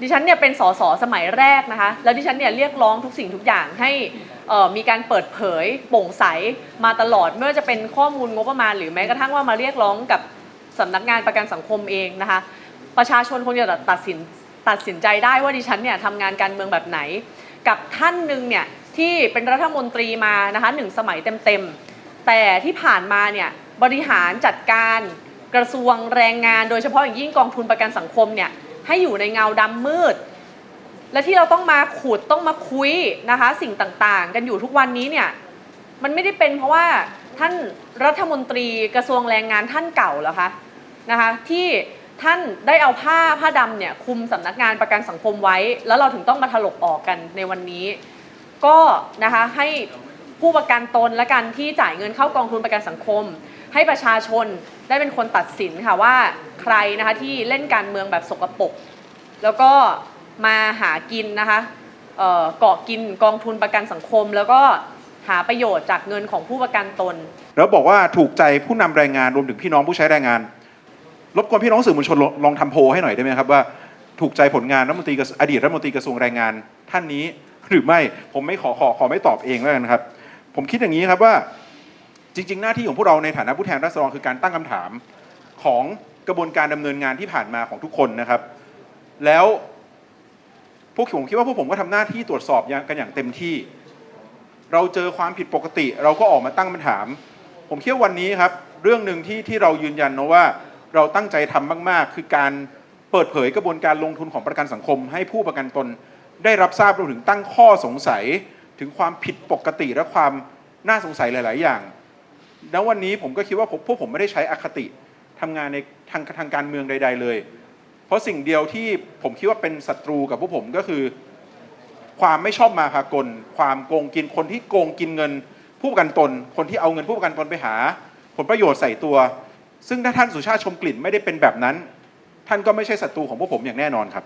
ดิฉันเนี่ยเป็นสสสมัยแรกนะคะ แล้วดิฉันเนี่ยเรียกร้องทุกสิ่งทุกอย่างให้มีการเปิดเผยโปร่งใสมาตลอดไม่ว่าจะเป็นข้อมูลงบประมาณ หรือแม้กระทั่งว่ามาเรียกร้องกับสำนักงานประกันสังคมเองนะคะ ประชาชนคงจะตัดสินตัดสินใจได้ว่าดิฉันเนี่ยทำงานการเมืองแบบไหน กับท่านหนึ่งเนี่ยที่เป็นรัฐมนตรีมานะคะหนึ่งสมัยเต็มๆแต่ที่ผ่านมาเนี่ยบริหารจัดการกระทรวงแรงงาน โดยเฉพาะอย่างยิ่งกองทุนประกันสังคมเนี่ย ให้อยู่ในเงาดำมืด และที่เราต้องมาขุดต้องมาคุยนะคะ สิ่งต่างๆ กันอยู่ทุกวันนี้เนี่ยมันไม่ได้เป็นเพราะว่าท่านรัฐมนตรีกระทรวงแรงงานท่านเก่าเหรอคะนะคะที่ท่านได้เอาผ้าผ้าดำเนี่ยคุมสำนักงานประกันสังคมไว้ แล้วเราถึงต้องมาถลกออกกันในวันนี้ ก็นะคะให้ผู้ประกันตนและกันที่จ่ายเงินเข้ากองทุนประกันสังคม ให้ประชาชนได้เป็นคนตัดสินค่ะว่าใครนะคะที่เล่นการเมืองแบบสกปรกแล้วก็มาหากินนะคะเกาะกินกองทุนประกันสังคม แล้วก็หาประโยชน์จากเงินของผู้ประกันตน แล้วบอกว่าถูกใจผู้นำแรงงานรวมถึงพี่น้องผู้ใช้แรงงาน รบกวนพี่น้องสื่อมวลชนลองลองทำโพลให้หน่อยได้ไหมครับว่าถูกใจผลงานรัฐมนตรีอดีตรัฐมนตรีกระทรวงแรงงาน ท่านนี้หรือไม่ผมไม่ขอขอขอไม่ตอบเองแล้วกันครับ ผมคิดอย่างนี้ครับว่า จริง ๆ หน้าที่ของพวกเราในฐานะผู้แทนราษฎรคือการตั้งคำถามของกระบวนการดำเนินงานที่ผ่านมาของทุกคนนะครับ แล้วพวกผมคิดว่าพวกผมก็ทำหน้าที่ตรวจสอบกันอย่างเต็มที่ เราเจอความผิดปกติ เราก็ออกมาตั้งคำถาม ผมคิดว่าวันนี้ครับ เรื่องหนึ่งที่ที่เรายืนยันนะว่าเราตั้งใจทำมาก ๆ คือการเปิดเผยกระบวนการลงทุนของประกันสังคม ให้ผู้ประกันตนได้รับทราบรวมถึงตั้งข้อสงสัย ถึงความผิดปกติและความน่าสงสัยหลาย ๆ อย่าง แล้ววันนี้ผมก็คิดว่าพวกผมไม่ได้ใช้อคติทำงานในทางทางการเมืองใด ๆ เลย เพราะสิ่งเดียวที่ผมคิดว่าเป็นศัตรูกับพวกผมก็คือ ความไม่ชอบมาพากล ความโกงกินคนที่โกงกินเงิน ผู้ประกันตน คนที่เอาเงินผู้ประกันตนไปหา ผลประโยชน์ใส่ตัว ซึ่งถ้าท่านสุชาติชมกลิ่นไม่ได้เป็นแบบนั้น ท่านก็ไม่ใช่ศัตรูของพวกผมอย่างแน่นอนครับ